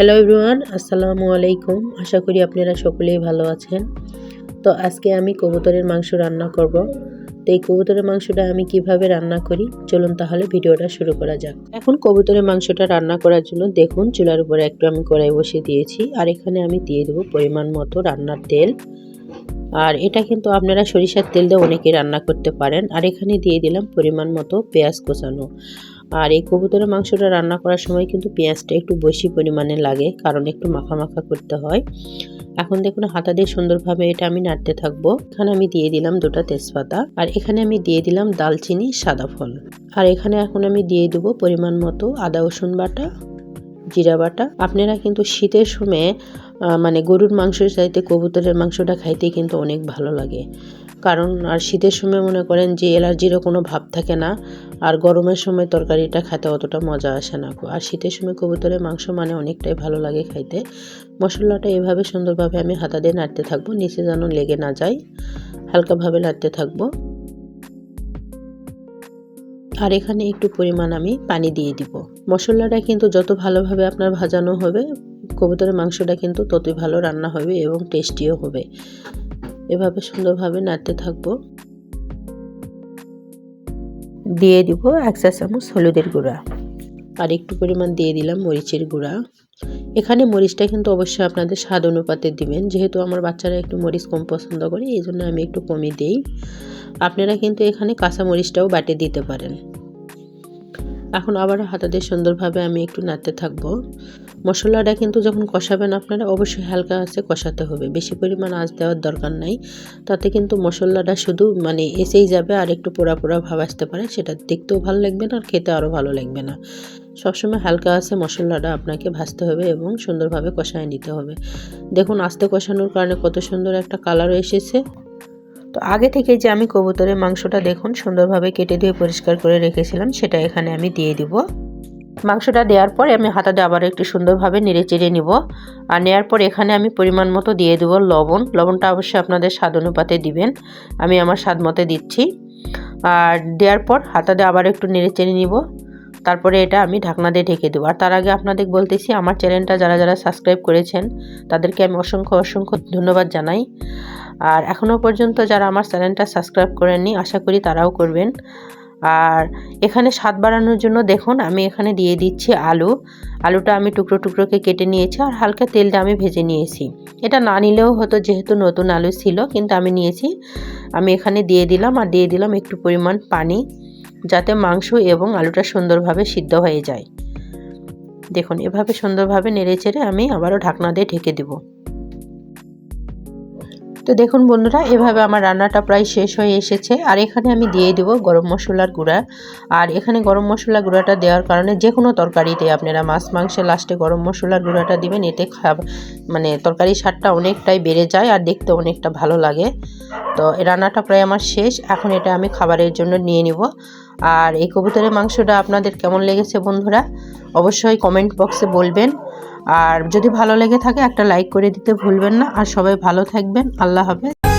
Hello everyone আসসালামু আলাইকুম। আশা করি আপনারা সকলেই ভালো আছেন। তো আজকে আমি কবুতরের মাংস রান্না করব। তো এই কবুতরের মাংসটা আমি কীভাবে রান্না করি? চলুন তাহলে ভিডিওটা শুরু করা যাক। এখন কবুতরের মাংসটা রান্না করার জন্য দেখুন, চুলার উপরে একটু আমি কড়াই বসিয়ে দিয়েছি। আর এখানে আমি দিয়ে দেবো পরিমাণ মতো রান্নার তেল। আর এটা কিন্তু আপনারা সরিষার তেল দিয়ে অনেকে রান্না করতে পারেন। আর এখানে দিয়ে দিলাম পরিমাণ মতো পেঁয়াজ কোচানো। আর এই কবুতরের মাংসটা রান্না করার সময় কিন্তু পেঁয়াজটা একটু বেশি পরিমাণে লাগে, কারণ একটু মাখা মাখা করতে হয়। এখন দেখুন, হাতা দিয়ে সুন্দরভাবে এটা আমি নাড়তে থাকব। এখানে আমি দিয়ে দিলাম দুটা তেজপাতা, আর এখানে আমি দিয়ে দিলাম দালচিনি, সাদা ফল। আর এখানে এখন আমি দিয়ে দেবো পরিমাণ মতো আদা, রসুন বাটা, জিরা বাটা। আপনারা কিন্তু শীতের সময়ে মানে গরুর মাংসের চাইতে কবুতরের মাংসটা খাইতে কিন্তু অনেক ভালো লাগে। কারণ আর শীতের সময় মনে করেন যে অ্যালার্জিরও কোনো ভাব থাকে না, আর গরমের সময় তরকারিটা খেতে অতটা মজা আসে না আর শীতের সময় কবুতরের মাংস মানে অনেকটাই ভালো লাগে খাইতে। মশলাটা এভাবে সুন্দরভাবে আমি হাতা দিয়ে নাড়তে থাকব, নিচে যেন লেগে না যায়, হালকাভাবে নাড়তে থাকব। আর এখানে একটু পরিমাণ আমি পানি দিয়ে দিব। মশলাটা কিন্তু যত ভালোভাবে আপনার ভাজানো হবে, কবুতরের মাংসটা কিন্তু ততই ভালো রান্না হবে এবং টেস্টিও হবে। এভাবে সুন্দরভাবে নাড়তে থাকব। দিয়ে দিব এক চা চামচ হলুদের গুঁড়া। আর একটু পরিমাণ দিয়ে দিলাম মরিচের গুঁড়া। এখানে মরিচটা কিন্তু অবশ্যই আপনাদের স্বাদ অনুপাতে দিবেন। যেহেতু আমার বাচ্চারা একটু মরিচ কম পছন্দ করে, এই জন্য আমি একটু কমই দিই। আপনারা কিন্তু এখানে কাঁচা মরিচটাও বাটে দিতে পারেন। এখন আবার হাতা দিয়ে সুন্দরভাবে আমি একটু নাড়তে থাকব। মশলাটা কিন্তু যখন কষাবেন আপনারা, অবশ্যই হালকা আছে কষাতে হবে। বেশি পরিমাণ আঁচ দেওয়ার দরকার নাই। তাতে কিন্তু মশলাটা শুধু মানে এসেই যাবে আর একটু পোড়া পোড়া ভাব আসতে পারে। সেটা দেখতেও ভালো লাগবে না আর খেতে আরও ভালো লাগবে না। সবসময় হালকা আছে মশলাটা আপনাকে ভাজতে হবে এবং সুন্দরভাবে কষায় নিতে হবে। দেখুন, আস্তে কষানোর কারণে কত সুন্দর একটা কালারও এসেছে। তো আগে থেকে যে আমি কবুতরের মাংসটা দেখুন সুন্দরভাবে কেটে দিয়ে পরিষ্কার করে রেখেছিলাম, সেটা এখানে আমি দিয়ে দিব। মাংসটা দেওয়ার পরে আমি হাতাতে আবার একটু সুন্দরভাবে নেড়ে চেড়ে নিব। আর নেওয়ার পর এখানে আমি পরিমাণ মতো দিয়ে দেবো লবণ। লবণটা অবশ্যই আপনাদের স্বাদ অনুপাতে দিবেন। আমি আমার স্বাদ মতে দিচ্ছি। আর দেওয়ার পর হাতাতে আবার একটু নেড়ে চেড়ে নিব। তারপরে এটা আমি ঢাকনা দিয়ে ঢেকে দেবো। আর তার আগে আপনাদের বলতেছি, আমার চ্যানেলটা যারা যারা সাবস্ক্রাইব করেছেন, তাদেরকে আমি অসংখ্য অসংখ্য ধন্যবাদ জানাই। আর এখনও পর্যন্ত যারা আমার চ্যানেলটা সাবস্ক্রাইব করেননি, আশা করি তারাও করবেন। আর এখানে স্বাদ বাড়ানোর জন্য দেখুন, আমি এখানে দিয়ে দিচ্ছি আলু। আলুটা আমি টুকরো টুকরোকে কেটে নিয়েছি আর হালকা তেলটা আমি ভেজে নিয়েছি। এটা না নিলেও হতো যেহেতু নতুন আলু ছিল, কিন্তু আমি নিয়েছি। আমি এখানে দিয়ে দিলাম আর দিয়ে দিলাম একটু পরিমাণ পানি, যাতে মাংস এবং আলুটা সুন্দরভাবে সিদ্ধ হয়ে যায়। দেখুন, এভাবে সুন্দরভাবে নেড়ে চেড়ে আমি আবারও ঢাকনা দিয়ে ঢেকে দেবো। তো দেখুন বন্ধুরা, এভাবে আমার রান্নাটা প্রায় শেষ হয়ে এসেছে। আর এখানে আমি দিয়ে দেবো গরম মশলার গুঁড়া। আর এখানে গরম মশলা গুঁড়াটা দেওয়ার কারণে যে কোনো তরকারিতে আপনারা মাছ, মাংসের লাস্টে গরম মশলার গুঁড়াটা দিবেন, এতে খাব মানে তরকারির স্বাদটা অনেকটাই বেড়ে যায় আর দেখতে অনেকটা ভালো লাগে। তো রান্নাটা প্রায় আমার শেষ, এখন এটা আমি খাবারের জন্য নিয়ে নিব। আর এই কবুতরের মাংসটা আপনাদের কেমন লেগেছে বন্ধুরা, অবশ্যই কমেন্ট বক্সে বলবেন। আর যদি ভালো লেগে থাকে একটা লাইক করে দিতে ভুলবেন না। আর সবাই ভালো থাকবেন। আল্লাহ হাফেজ।